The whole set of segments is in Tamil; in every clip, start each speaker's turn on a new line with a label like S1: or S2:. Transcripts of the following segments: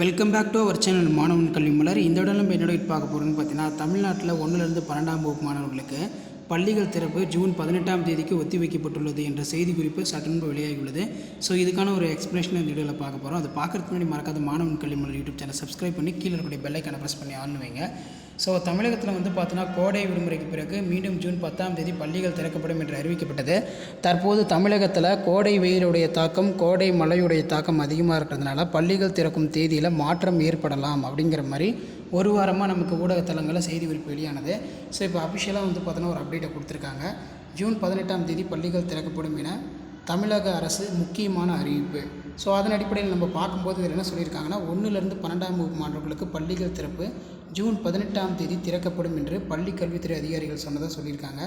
S1: Welcome back to our channel Manavan Kalvi Malar இந்த இடம் நம்ம என்னோட பார்க்க போகிறோம்னு பார்த்தீங்கன்னா தமிழ்நாட்டில் ஒன்றிலிருந்து பன்னெண்டாம் வகுப்பு மாணவர்களுக்கு பள்ளிகள் திறப்பு ஜூன் பதினெட்டாம் தேதிக்கு ஒத்தி வைக்கப்பட்டுள்ளது என்ற செய்தி குறிப்பு சற்றுமுன்பு வெளியாகியுள்ளது. ஸோ இதுக்கான ஒரு எக்ஸ்பிளேஷன் இந்த வீடியோவில் பார்க்க போகிறோம் அதை பார்க்குறதுக்கு முன்னாடி மறக்காத மாணவன் கல்வி மலர் யூடியூப் சேனல் சப்ஸ்கிரைப் பண்ணி கீழே இருக்கக்கூடிய பெல்லைக்கான ப்ரெஸ் பண்ணி ஆன்னு வைங்க. ஸோ தமிழகத்தில் வந்து பார்த்தோன்னா கோடை விடுமுறைக்கு பிறகு மீண்டும் ஜூன் பத்தாம் தேதி பள்ளிகள் திறக்கப்படும் என்று அறிவிக்கப்பட்டது. தற்போது தமிழகத்தில் கோடை வெயிலுடைய தாக்கம் கோடை மழையுடைய தாக்கம் அதிகமாக இருக்கிறதுனால பள்ளிகள் திறக்கும் தேதியில் மாற்றம் ஏற்படலாம் அப்படிங்கிற மாதிரி ஒரு வாரமாக நமக்கு ஊடகத்தலங்களில் செய்தி குறிப்பு வெளியானது. ஸோ இப்போ அஃபிஷியலாக வந்து பார்த்தோன்னா ஒரு அப்டேட்டை கொடுத்துருக்காங்க. ஜூன் பதினெட்டாம் தேதி பள்ளிகள் திறக்கப்படும் என தமிழக அரசு முக்கியமான அறிவிப்பு. ஸோ அதன் அடிப்படையில் நம்ம பார்க்கும்போது இதில் என்ன சொல்லியிருக்காங்கன்னா ஒன்றுலேருந்து பன்னெண்டாம் வகுப்பு மாணவர்களுக்கு பள்ளிகள் திறப்பு ஜூன் பதினெட்டாம் தேதி திறக்கப்படும் என்று பள்ளி கல்வித்துறை அதிகாரிகள் சொன்னதாக சொல்லியிருக்காங்க.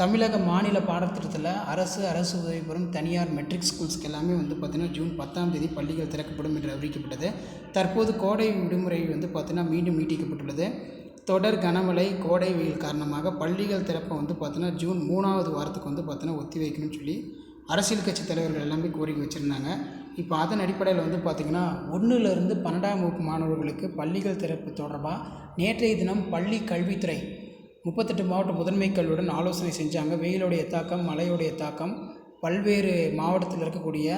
S1: தமிழக மாநில பாடத்திட்டத்தில் அரசு அரசு உதவி பெறும் தனியார் மெட்ரிக் ஸ்கூல்ஸ்க்கு எல்லாமே வந்து பார்த்திங்கன்னா ஜூன் பத்தாம் தேதி பள்ளிகள் திறக்கப்படும் என்று அறிவிக்கப்பட்டது. தற்போது கோடை விடுமுறை வந்து பார்த்திங்கன்னா மீண்டும் நீட்டிக்கப்பட்டுள்ளது. தொடர் கனமழை கோடை வெயில் காரணமாக பள்ளிகள் திறப்பை வந்து பார்த்திங்கன்னா ஜூன் மூணாவது வாரத்துக்கு வந்து பார்த்திங்கன்னா ஒத்தி வைக்கணும்னு சொல்லி அரசியல் கட்சி தலைவர்கள் எல்லாமே கோரிக்கை வச்சுருந்தாங்க. இப்போ அதன் அடிப்படையில் வந்து பார்த்திங்கன்னா ஒன்றுலேருந்து பன்னெண்டாம் வகுப்பு மாணவர்களுக்கு பள்ளிகள் திறப்பு தொடர்பாக நேற்றைய தினம் பள்ளி கல்வித்துறை முப்பத்தெட்டு மாவட்ட முதன்மை கல்வியுடன் ஆலோசனை செஞ்சாங்க. வெயிலுடைய தாக்கம் மழையுடைய தாக்கம் பல்வேறு மாவட்டத்தில் இருக்கக்கூடிய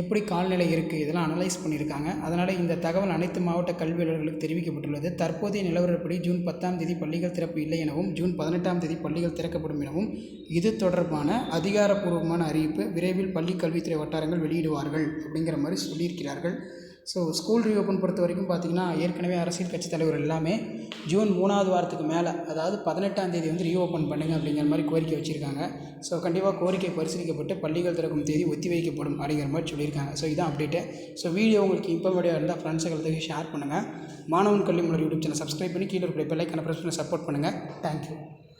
S1: எப்படி கால்நிலை இருக்குது இதெல்லாம் அனலைஸ் பண்ணியிருக்காங்க. அதனால் இந்த தகவல் அனைத்து மாவட்ட கல்வி அலுவலர்களுக்கு தெரிவிக்கப்பட்டுள்ளது. தற்போதைய நிலவரப்படி ஜூன் பத்தாம் தேதி பள்ளிகள் திறப்பு இல்லை எனவும் ஜூன் பதினெட்டாம் தேதி பள்ளிகள் திறக்கப்படும் எனவும் இது தொடர்பான அதிகாரப்பூர்வமான அறிவிப்பு விரைவில் பள்ளி கல்வித்துறை வட்டாரங்கள் வெளியிடுவார்கள் அப்படிங்கிற மாதிரி சொல்லியிருக்கிறார்கள். ஸோ ஸ்கூல் ரீஓப்பன் பொறுத்த வரைக்கும் பார்த்திங்கன்னா ஏற்கனவே அரசியல் கட்சி தலைவர் எல்லாமே ஜூன் மூணாவது வாரத்துக்கு மேலே அதாவது பதினெட்டாம் தேதி வந்து ரீஓப்பன் பண்ணுங்க அப்படிங்கிற மாதிரி கோரிக்கை வச்சுருக்காங்க. ஸோ கண்டிப்பாக கோரிக்கை பரிசீலிக்கப்பட்டு பள்ளிகள் திறக்கும் தேதி ஒத்தி வைக்கப்படும் அப்படிங்கிற மாதிரி சொல்லியிருக்காங்க. ஸோ இதான் அப்டேட்டு ஸோ வீடியோ உங்களுக்கு இன்ஃபர்மேட்டிவாக இருந்தால் ஃப்ரெண்ட்ஸுகளுக்கு ஷேர் பண்ணுங்கள் மாணவன் கல்வி மலர் யூடியூப் சேனல் சப்ஸ்கிரைப் பண்ணி கீழே இருக்கிற பெல்லைக்கான ப்ரெஸ் பண்ணி சப்போர்ட் பண்ணுங்கள் தேங்க்யூ